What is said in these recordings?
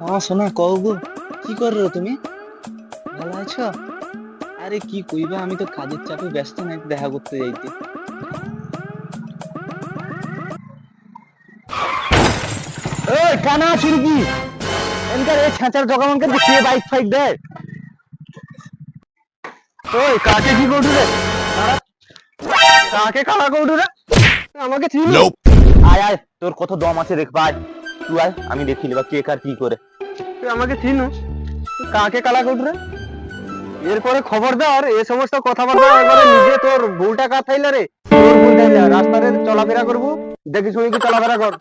হ্যাঁ শোনা কও গো কি করো তুমি? ভালো আছো? আরে কি কইবা আমি তো কাজের চাপে ব্যস্ত নাই দেখা করতে যাইতে। ওই কানা এনকার এই ছাঁচার জগামনকে বাইক ফাইক দেয়? ওই কাকে কি করু রে? কাকে কালা করু রে? আমাকে চিনি? আয় আয় তোর কত দম আছে দেখ ভাই। তুই আয় আমি দেখি নেবা কে কার কি করে তুই আমাকে চিনু কাকে কালা করু রে এরপরে খবরদার এ সমস্ত কথাবার্তা এবারে নিজে তোর ভুলটা কাথাইলে রে? তোর ভুলটা রাস্তাতে চলাফেরা করব দেখি শুনি কি চলাফেরা কর।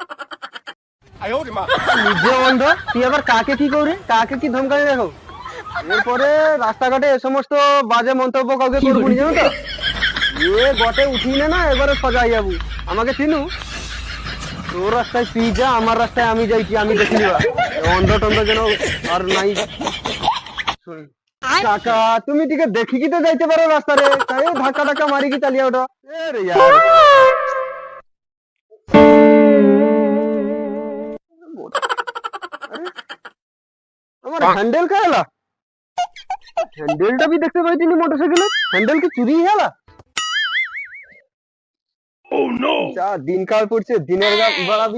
নিজে অন্ধ তুই আবার কাকে কি করে কাকে কি ধমকানি দেখো? এরপরে রাস্তাঘাটে এ সমস্ত বাজে মন্তব্য কাউকে করব জানো তো? এ গটে উঠিলে না এবারে সজাই যাব। আমাকে চিনু? তোর রাস্তায় তুই যা আমার রাস্তায় আমি যাইছি আমি দেখি অন্ধ টন্ধ যেন আর নাই। কাকা তুমি দিকে দেখি কি তো যাইতে পারো রাস্তারে তাই ধাক্কা ধাক্কা মারি কি চালিয়ে ওঠো এ রে ইয়ার। আমার হ্যান্ডেল কে এলা হ্যান্ডেলটা भी দেখতে পাইতিনি মোটরসাইকেলে। হ্যান্ডেল কি চুরি হেলা যা দিনকাল পড়ছে দিনের গা-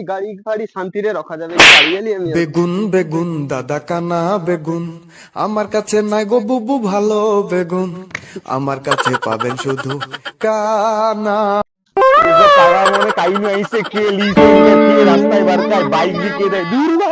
গাড়ি ফাড়ি শান্তিরে রাখা যাবে গাড়ি এলি আমি আর। বেগুন বেগুন দাদা কানা বেগুন আমার কাছে নাই গো বুবু ভালো বেগুন আমার কাছে পাবেন শুধু কানা। পাড়া মনে কাহিনী আইসে কে লিসে রাস্তায় বারকায় বাইক দিকে দেয় দূর না।